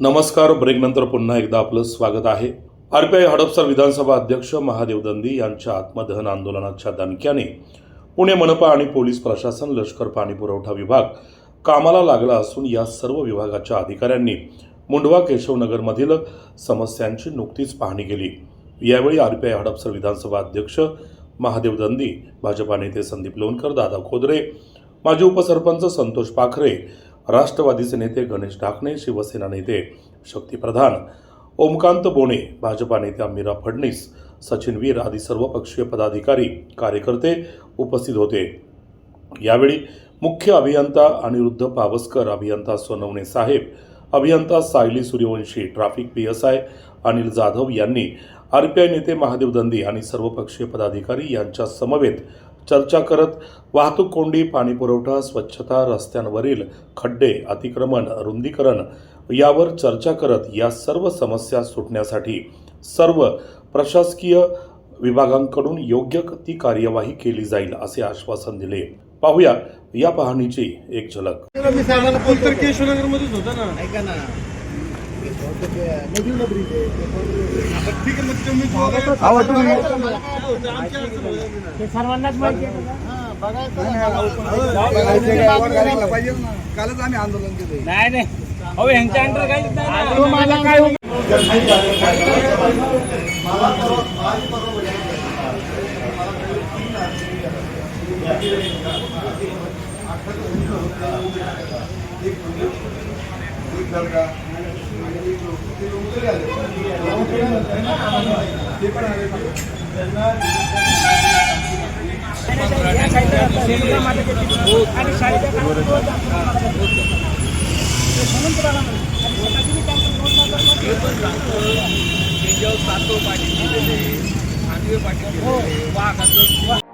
नमस्कार. ब्रेकनंतर पुन्हा एकदा आपलं स्वागत आहे. आरपीआय हडपसर विधानसभा अध्यक्ष महादेव दंदी यांच्या आत्मदहन आंदोलनाच्या दणक्याने पुणे मनपा आणि पोलीस प्रशासन लष्कर पाणी पुरवठा विभाग कामाला लागला असून या सर्व विभागाच्या अधिकाऱ्यांनी मुंडवा केशवनगरमधील समस्यांची नुकतीच पाहणी केली. यावेळी आरपीआय हडपसर विधानसभा अध्यक्ष महादेव दंदी भाजपा नेते संदीप लोणकर दादा खोदरे माजी उपसरपंच संतोष पाखरे राष्ट्रवादीचे नेते गणेश ढाकणे शिवसेना नेते शक्ती प्रधान ओमकांत बोणे भाजपा नेत्या मीरा फडणीस सचिन वीर आदी सर्वपक्षीय पदाधिकारी कार्यकर्ते उपस्थित होते. यावेळी मुख्य अभियंता अनिरुद्ध पावसकर अभियंता सोनवणे साहेब अभियंता Sayali Suryavanshi traffic P S I Anil Jadhav यांनी आरपीआय नेते महादेव दंदी आणि सर्वपक्षीय पदाधिकारी यांच्या समवेत चर्चा करत वाहतूक कोंडी पाणीपुरवठा स्वच्छता रस्त्यांवरील खड्डे अतिक्रमण रुंदीकरण यावर चर्चा करत या सर्व समस्या सुटण्यासाठी सर्व प्रशासकीय विभागांकडून योग्य ती कार्यवाही केली जाईल असे आश्वासन दिले. पाहूया या पाहणीची एक झलक. ना? ऐका ना. आता ठीक आहे मग तुम्ही अहो, तुम्ही-. ते सर्वांनाच माहिती आहे हा. कालच आम्ही आंदोलन केलं नाही नाही अहो यांच्या अंडर काहीच नाही. तुम्हाला काय ते म्हणून तुम्हाला म्हणलं. आणि पाटील दिलेले पाटील दिलेले